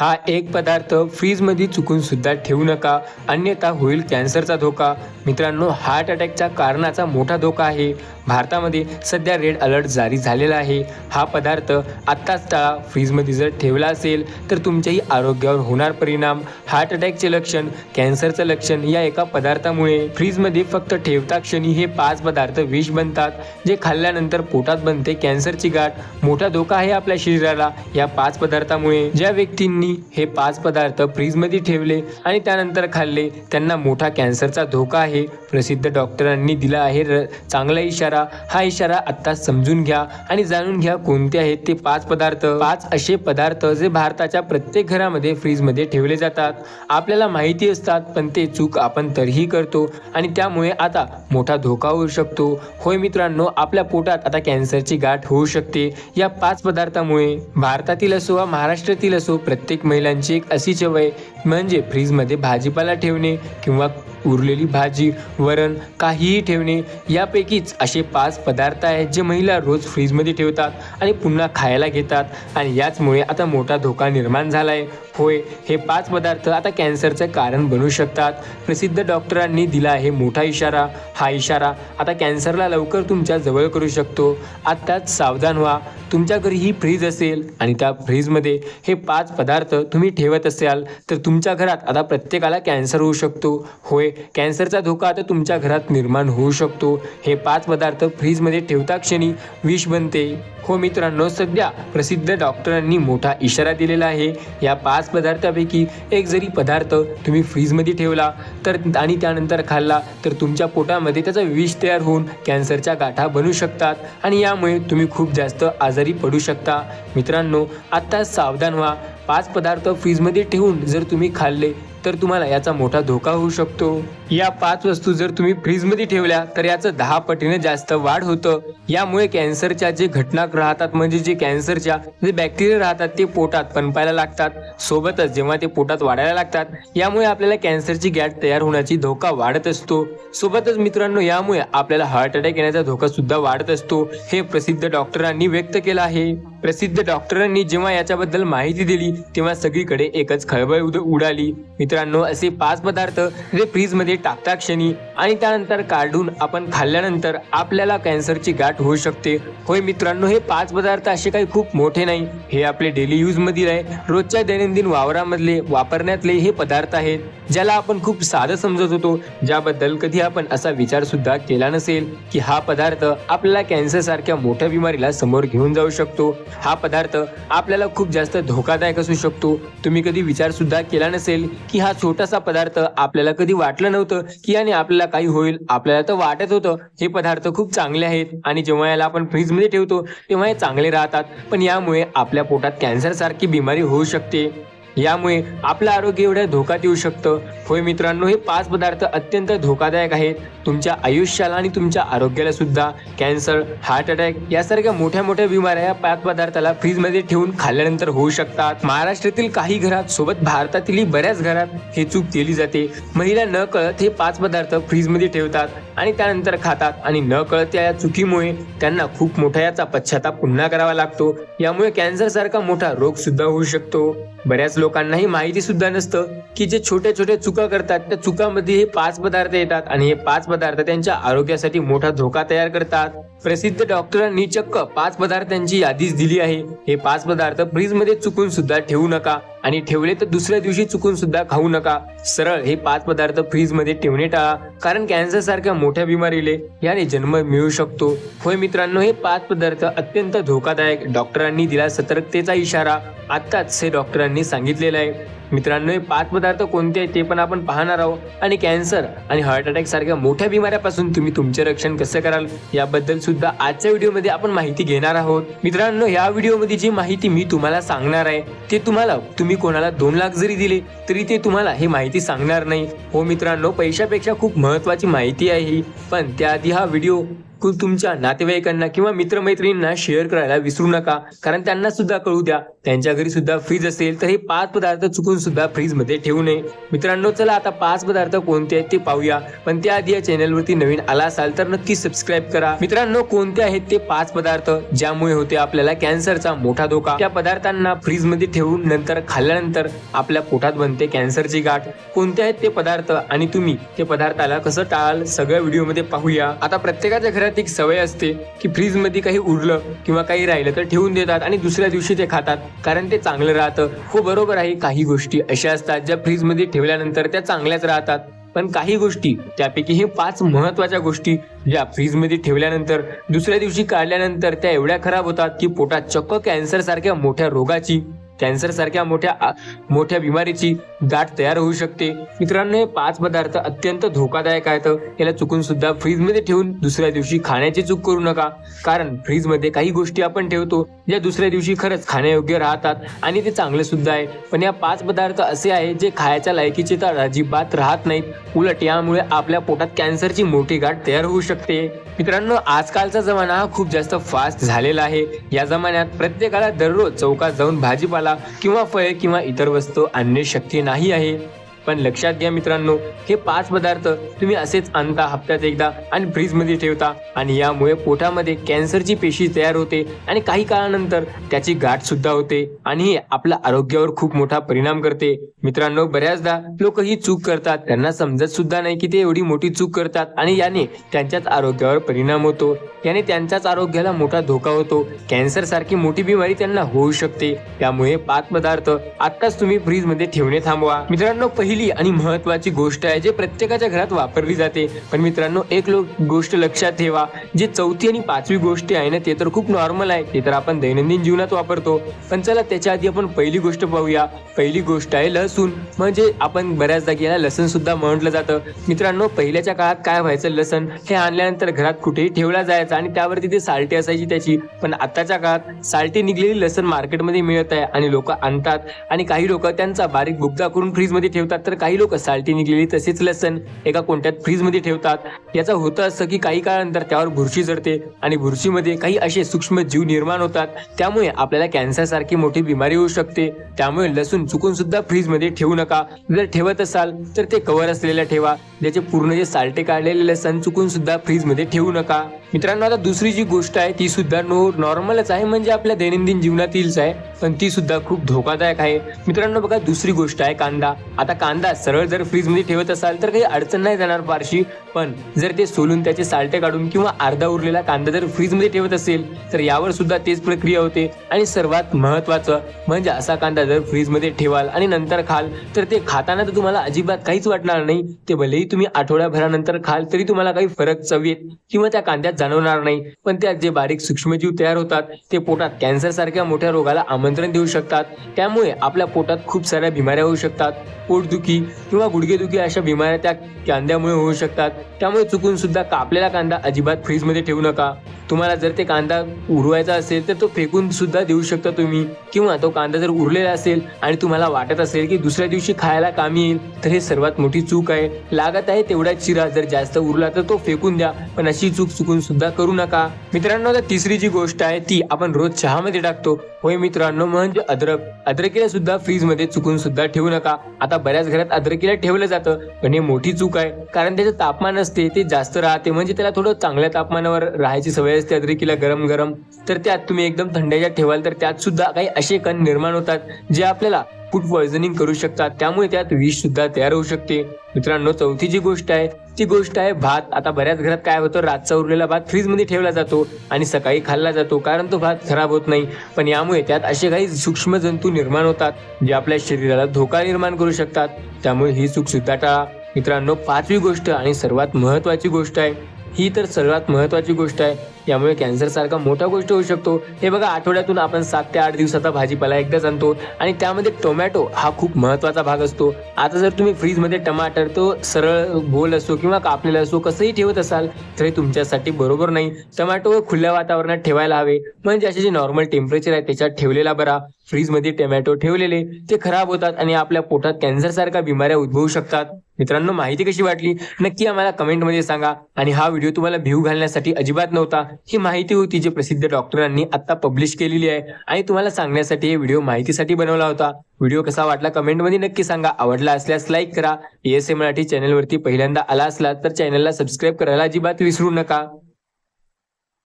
हा एक पदार्थ फ्रीजमध्ये चुकून सुद्धा ठेवू नका. अन्यथा होईल कॅन्सरचा धोका. मित्रांनो हार्ट अटॅकच्या कारणाचा मोठा धोका आहे. भारतामध्ये सध्या रेड अलर्ट जारी झालेला आहे. हा पदार्थ आत्ताच टाळा. फ्रीजमध्ये जर ठेवला असेल तर तुमच्याही आरोग्यावर होणार परिणाम. हार्ट अटॅकचे लक्षण कॅन्सरचं लक्षण या एका पदार्थामुळे. फ्रीजमध्ये फक्त ठेवता क्षणी हे पाच पदार्थ विष बनतात जे खाल्ल्यानंतर पोटात बनते कॅन्सरची गाठ. मोठा धोका आहे आपल्या शरीराला या पाच पदार्थामुळे. ज्या व्यक्तींनी हे पाच पदार्थ फ्रीजमध्ये ठेवले आणि त्यानंतर खाल्ले. त्यांना मोठा कॅन्सरचा धोका आहे. प्रसिद्ध डॉक्टरांनी दिला आहे चांगला इशारा. हा इशारा आत्ता समजून घ्या आणि जाणून घ्या कोणते आहेत ते पाच पदार्थ. पाच असे पदार्थ जे भारताच्या प्रत्येक घरामध्ये फ्रीजमध्ये ठेवले जातात. आपल्याला माहिती असतात पण ते चूक आपण तरीही करतो आणि त्यामुळे आता मोठा धोका होऊ शकतो. होय मित्रांनो आपल्या पोटात आता कॅन्सरची गाठ होऊ शकते. या पाच पदार्थामुळे भारतातील असो वा महाराष्ट्रातील असो प्रत्येक महिलांची एक अशी वय म्हणजे फ्रीजमध्ये भाजीपाला ठेवणे किंवा उरलेली भाजी वरण काहीही ठेवणे यापैकीच असे पाच पदार्थ आहेत जे महिला रोज फ्रीजमध्ये ठेवतात आणि पुन्हा खायला घेतात. आणि याचमुळे आता मोठा धोका निर्माण झाला आहे होय हे पाच पदार्थ आता कॅन्सरचं कारण बनू शकतात. प्रसिद्ध डॉक्टरांनी दिला आहे मोठा इशारा. हा इशारा आता कॅन्सरला लवकर तुमच्या जवळ करू शकतो. आत्ताच सावधान व्हा. तुमच्या घरी ही फ्रीज असेल आणि त्या फ्रीजमध्ये हे पाच पदार्थ तुम्ही ठेवत असाल तर तुमच्या घरात आता प्रत्येकाला कॅन्सर होऊ शकतो. होय कॅन्सरचा धोका आता तुमच्या घरात निर्माण होऊ शकतो. हे पाच पदार्थ फ्रीजमध्ये ठेवता क्षणी विष बनते. हो मित्रांनो सध्या प्रसिद्ध डॉक्टरांनी मोठा इशारा दिलेला आहे. या पाच पदार्थापैकी एक जरी पदार्थ तुम्ही फ्रीजमध्ये ठेवला तर आणि त्यानंतर खाल्ला तर तुमच्या पोटामध्ये त्याचा विष तयार होऊन कॅन्सरच्या गाठा बनू शकतात आणि यामुळे तुम्ही खूप जास्त आजारी पडू शकता. मित्रांनो आत्ता सावधान व्हा. पाच पदार्थ फ्रीजमध्ये ठेवून जर तुम्ही खाल्ले तर तुम्हाला याचा मोठा धोका होऊ शकतो. या पाच वस्तू जर तुम्ही फ्रीजमध्ये ठेवल्या तर याचं दहा पटीने जास्त वाढ होतं. यामुळे कॅन्सरच्या जे घटनाक राहतात म्हणजे जे कॅन्सरच्या जे बॅक्टेरिया राहतात ते पोटात पनपायला लागतात. सोबतच जेव्हा ते पोटात वाढायला लागतात यामुळे आपल्याला कॅन्सरची गॅट तयार होण्याची धोका वाढत असतो. सोबतच मित्रांनो यामुळे आपल्याला हार्ट अटॅक येण्याचा धोका सुद्धा वाढत असतो. हे प्रसिद्ध डॉक्टरांनी व्यक्त केलं आहे. प्रसिद्ध डॉक्टरांनी जेव्हा याच्याबद्दल माहिती दिली तेव्हा सगळीकडे एकच खळबळ उडाली. मित्रांनो असे पाच पदार्थ जे फ्रीजमध्ये टाकता क्षणी आणि त्यानंतर काढून आपण खाल्ल्यानंतर आपल्याला कॅन्सरची गाठ होऊ शकते. होय मित्रांनो हे पाच पदार्थ असे काही खूप मोठे नाही. हे आपले डेली यूज मधील आहे. रोजच्या दैनंदिन वावरामधले वापरण्यातले हे पदार्थ आहेत ज्याला आपण खूप साधं समजत होतो. ज्याबद्दल कधी आपण असा विचार सुद्धा केला नसेल की हा पदार्थ आपल्याला कॅन्सर सारख्या मोठ्या बिमारीला समोर घेऊन जाऊ शकतो. हा पदार्थ आपल्याला खूप जास्त धोकादायक असू शकतो. तुम्ही कधी विचार सुद्धा केला नसेल की हा छोटासा पदार्थ आपल्याला कधी वाटलं नव्हतं की याने आपल्याला काही होईल. आपल्याला तर वाटत होतं. हे पदार्थ खूप चांगले आहेत आणि जेव्हा याला आपण फ्रीजमध्ये ठेवतो तेव्हा हे चांगले राहतात. पण यामुळे आपल्या पोटात कॅन्सरसारखी बिमारी होऊ शकते. यामुळे आपलं आरोग्य एवढ्या धोक्यात येऊ शकतं. होय मित्रांनो हे पाच पदार्थ अत्यंत धोकादायक आहेत. तुमच्या आयुष्याला आणि तुमच्या आरोग्याला सुद्धा. कॅन्सर हार्ट अटॅक यासारख्या मोठ्या मोठ्या बिमाऱ्या या पाच पदार्थाला फ्रीजमध्ये ठेवून खाल्ल्यानंतर होऊ शकतात. महाराष्ट्रातील काही घरात सोबत भारतातीलही बऱ्याच घरात हे चूक केली जाते. महिला न कळत हे पाच पदार्थ फ्रीजमध्ये ठेवतात आणि त्यानंतर खातात. आणि न कळत या चुकीमुळे त्यांना खूप मोठा याचा पश्चाताप पुन्हा करावा लागतो. यामुळे कॅन्सर सारखा मोठा रोग सुद्धा होऊ शकतो. बऱ्याच लोक लोकांनाही माहिती सुद्धा नसतं की जे छोट्या छोट्या चुका करतात त्या चुकामध्ये हे पाच पदार्थ येतात आणि हे पाच पदार्थ त्यांच्या आरोग्यासाठी मोठा धोका तयार करतात. प्रसिद्ध डॉक्टरांनी चक्क पाच पदार्थांची यादीच दिली आहे. हे पाच पदार्थ फ्रीजमध्ये चुकून सुद्धा ठेवू नका. आणि ठेवले तर दुसऱ्या दिवशी चुकून सुद्धा खाऊ नका. सरळ हे पाच पदार्थ फ्रीजमध्ये ठेवणे टाळा. कारण कॅन्सर सारख्या मोठ्या बिमारीले याने जन्म मिळू शकतो. होय मित्रांनो हे पाच पदार्थ अत्यंत धोकादायक. डॉक्टरांनी दिला सतर्कतेचा इशारा. आत्ताच हे डॉक्टरांनी सांगितलेलं आहे. मित्रांनो हे पाच पदार्थ कोणते आहेत ते पण आपण पाहणार आहोत. आणि कॅन्सर आणि हार्ट अटॅक सारख्या मोठ्या बिमाऱ्यापासून तुम्ही तुमचे रक्षण कसं कराल याबद्दल सुद्धा आजच्या व्हिडिओमध्ये आपण माहिती घेणार आहोत. मित्रांनो या व्हिडिओमध्ये जी माहिती मी तुम्हाला सांगणार आहे ते तुम्हाला तुम्ही कोणाला दोन लाख जरी दिले तरी ते तुम्हाला हे माहिती सांगणार नाही. हो मित्रांनो पैशापेक्षा खूप महत्वाची माहिती आहे ही. पण त्याआधी हा व्हिडिओ तुमच्या नातेवाईकांना किंवा मित्रमैत्रिणींना शेअर करायला विसरू नका. कारण त्यांना सुद्धा कळू द्या. त्यांच्या घरी सुद्धा फ्रीज असेल तर हे पाच पदार्थ चुकून सुद्धा फ्रीजमध्ये ठेवू नये. मित्रांनो चला आता पाच पदार्थ कोणते आहेत ते पाहूया. पण त्याआधी या चॅनलवरती नवीन आला असाल तर नक्की सबस्क्राईब करा. मित्रांनो कोणते आहेत ते पाच पदार्थ ज्यामुळे होते आपल्याला कॅन्सरचा मोठा धोका? त्या पदार्थांना फ्रीजमध्ये ठेवून नंतर खाल्ल्यानंतर आपल्या पोटात बनते कॅन्सरची गाठ. कोणते आहेत ते पदार्थ आणि तुम्ही ते पदार्थाला कसं टाळाल? सगळ्या व्हिडिओमध्ये पाहूया. आता प्रत्येकाच्या घरात एक सवय असते की फ्रीजमध्ये काही उरलं किंवा काही राहिलं तर ठेवून देतात आणि दुसऱ्या दिवशी ते खातात. कारण ते चांगलं राहतं. हो बरोबर आहे. काही गोष्टी अशा असतात ज्या फ्रीजमध्ये ठेवल्यानंतर त्या चांगल्याच राहतात. पण काही गोष्टी त्यापैकी हे पाच महत्त्वाच्या गोष्टी ज्या फ्रीजमध्ये ठेवल्यानंतर दुसऱ्या दिवशी काढल्यानंतर त्या एवढ्या खराब होतात की पोटात चक्क कॅन्सर सारख्या मोठ्या रोगाची कॅन्सर सारख्या मोठ्या मोठ्या बिमारीची दाट तयार होऊ शकते. मित्रांनो हे पाच पदार्थ अत्यंत धोकादायक आहेत. याला चुकून सुद्धा फ्रीजमध्ये ठेवून दुसऱ्या दिवशी खाण्याची चूक करू नका. कारण फ्रीजमध्ये काही गोष्टी आपण ठेवतो ज्या दुसऱ्या दिवशी खरंच खाण्यायोग्य राहतात आणि ते चांगले सुद्धा आहे. पण या पाच पदार्थ असे आहेत जे खायच्या लायकीचे तर अजिबात राहत नाहीत. उलट यामुळे आपल्या पोटात कॅन्सरची मोठी गाठ तयार होऊ शकते. मित्रांनो आजकालचा जमाना हा खूप जास्त फास्ट झालेला आहे. या जमान्यात प्रत्येकाला दररोज चौकात जाऊन भाजीपाला किंवा फळे किंवा इतर वस्तू आणणे शक्य नाही आहे. पण लक्षात घ्या मित्रांनो हे पाच पदार्थ तुम्ही असेच आणता हप्त्यात एकदा आणि फ्रीजमध्ये ठेवता आणि यामुळे पोटामध्ये कॅन्सरची पेशी तयार होते आणि काही काळानंतर त्याची गाठ सुद्धा होते आणि हे आपल्या आरोग्यावर खूप मोठा परिणाम करते. मित्रांनो बऱ्याचदा लोक ही चूक करतात. त्यांना समजत सुद्धा नाही की ते एवढी मोठी चूक करतात आणि याने त्यांच्याच आरोग्यावर परिणाम होतो. याने त्यांच्याच आरोग्याला मोठा धोका होतो. कॅन्सर सारखी मोठी बिमारी त्यांना होऊ शकते. त्यामुळे पाच पदार्थ आत्ताच तुम्ही फ्रीजमध्ये ठेवणे थांबवा. मित्रांनो पहिली आणि महत्वाची गोष्ट आहे जे प्रत्येकाच्या घरात वापरली जाते. पण मित्रांनो एक लोक गोष्ट लक्षात ठेवा. जे चौथी आणि पाचवी गोष्टी आहे ना ते तर खूप नॉर्मल आहे. ते तर आपण दैनंदिन जीवनात वापरतो. पण चला त्याच्या आधी आपण पहिली गोष्ट पाहूया. पहिली गोष्ट आहे लस. लसूण म्हणजे आपण बऱ्याच जागी याला लसण सुद्धा म्हटलं जातं. मित्रांनो पहिल्याच्या काळात काय व्हायचं लसण हे आणल्यानंतर घरात कुठेही ठेवला जायचा आणि त्यावरती ते साल्टी असायची त्याची. पण आताच्या काळात साल्टी निघलेली लसण मार्केटमध्ये मिळत आहे आणि लोक आणतात. आणि काही लोक त्यांचा बारीक बुगदा करून फ्रीजमध्ये ठेवतात. तर काही लोक साल्टी निघलेली तसेच लसण एका कोणत्यात फ्रीजमध्ये ठेवतात. याचं होतं असं की काही काळानंतर त्यावर बुरशी जडते आणि बुरशीमध्ये काही असे सूक्ष्म जीव निर्माण होतात. त्यामुळे आपल्याला कॅन्सर सारखी मोठी बिमारी होऊ शकते. त्यामुळे लसूण चुकून सुद्धा फ्रीजमध्ये मध्ये ठेवू नका. जर ठेवत असाल तर ते कवर असलेल्या ठेवा. ज्याचे पूर्ण जे साल्टे काढलेले लसण चुकून सुद्धा फ्रीजमध्ये ठेवू नका. मित्रांनो आता दुसरी जी गोष्ट आहे ती सुद्धा नो नॉर्मलच आहे म्हणजे आपल्या दैनंदिन जीवनातीलच आहे. पण ती सुद्धा खूप धोकादायक आहे. मित्रांनो बघा दुसरी गोष्ट आहे कांदा. आता कांदा सरळ जर फ्रीजमध्ये ठेवत असाल तर काही अडचण नाही जाणार फारशी. पण जर ते सोलून त्याचे साल्टे काढून किंवा अर्धा उरलेला कांदा जर फ्रीजमध्ये ठेवत असेल तर यावर सुद्धा तेच प्रक्रिया होते. आणि सर्वात महत्वाचं म्हणजे असा कांदा जर फ्रीजमध्ये ठेवाल आणि नंतर खाल तर ते खाताना तर तुम्हाला अजिबात काहीच वाटणार नाही. ते भलेही तुम्ही आठवड्याभरानंतर खाल तरी तुम्हाला काही फरक चवीत किंवा त्या कांद्यात जाणवणार नाही. पण त्यात जे बारीक सूक्ष्मजीव तयार होतात ते पोटात कॅन्सर सारख्या मोठ्या रोगाला आमंत्रण देऊ शकतात. त्यामुळे आपल्या पोटात खूप साऱ्या बिमाऱ्या होऊ शकतात. पोटदुखी किंवा गुडघेदुखी अशा बिमाऱ्या त्या कांद्यामुळे होऊ शकतात. त्यामुळे चुकून सुद्धा कापलेला कांदा अजिबात फ्रीजमध्ये ठेवू नका. तुम्हाला जर ते कांदा उरवायचा असेल तर तो फेकून सुद्धा देऊ शकता तुम्ही. किंवा तो कांदा जर उरलेला असेल आणि तुम्हाला वाटत असेल की दुसऱ्या दिवशी खायला कामी येईल तर हे सर्वात मोठी चूक आहे. लागत आहे तेवढा चिरा जर जास्त उरला तर तो फेकून द्या. पण अशी चूक चुकून सुद्धा करू नका. मित्रांनो आता तिसरी जी गोष्ट आहे ती आपण रोज चहामध्ये टाकतो. होय मित्रांनो म्हणजे अद्रक. अद्रकीला सुद्धा फ्रीजमध्ये चुकून सुद्धा ठेवू नका. आता बऱ्याच घरात अद्रकीला ठेवलं जातं पण हे मोठी चूक आहे. कारण त्याचं तापमान असते ते जास्त राहते. म्हणजे त्याला थोडं चांगल्या तापमानावर राहायची सवय असते अद्रकीला गरम गरम तर त्यात तुम्ही एकदम थंड्याच्या ठेवाल तर त्यात सुद्धा काही असे कण निर्माण होतात जे आपल्याला फूड पॉइझनिंग करू शकतात. त्यामुळे त्यात विष सुद्धा तयार होऊ शकते. मित्रांनो चौथी जी गोष्ट आहे ती गोष्ट आहे भात. आता बऱ्याच घरात काय होतं रातचा उरलेला भात फ्रीजमध्ये ठेवला जातो आणि सकाळी खाल्ला जातो कारण तो भात खराब होत नाही. पण यामुळे त्यात असे काही सूक्ष्म जंतू निर्माण होतात जे आपल्या शरीराला धोका निर्माण करू शकतात. त्यामुळे ही चूक सुद्धा टाळा. मित्रांनो पाचवी गोष्ट आणि सर्वात महत्वाची गोष्ट आहे ही तर सर्वात महत्वाची गोष्ट आहे. यामुळे कॅन्सर सारखा मोठा गोष्ट होऊ शकतो. हे बघा आठवड्यातून आपण सात ते आठ दिवसाचा भाजीपाला एकदाच आणतो आणि त्यामध्ये टोमॅटो हा खूप महत्त्वाचा भाग असतो. आता जर तुम्ही फ्रीजमध्ये टमाटर तो सरळ गोल असो किंवा कापलेला असो कसंही ठेवत असाल तर हे तुमच्यासाठी बरोबर नाही. टोमॅटो खुल्या वातावरणात ठेवायला हवे. म्हणजे असे जे नॉर्मल टेम्परेचर आहे त्याच्यात ठेवलेला बरा. फ्रीजमध्ये टोमॅटो ठेवलेले ते खराब होतात आणि आपल्या पोटात कॅन्सर सारख्या बिमाऱ्या उद्भवू शकतात. मित्रांनो माहिती कशी वाटली? नक्की आम्हाला कमेंटमध्ये सांगा. आणि हा व्हिडिओ तुम्हाला भिव घालण्यासाठी अजिबात नव्हता. ही माहिती होती जी प्रसिद्ध डॉक्टरांनी आता पब्लिश केलेली आहे. आणि तुम्हाला सांगण्यासाठी हे व्हिडिओ माहितीसाठी बनवला होता. व्हिडिओ कसा वाटला कमेंटमध्ये नक्की सांगा. आवडला असल्यास लाईक करा. एस ए मराठी चॅनलवरती पहिल्यांदा आला असला तर चॅनलला सबस्क्राईब करायला अजिबात विसरू नका.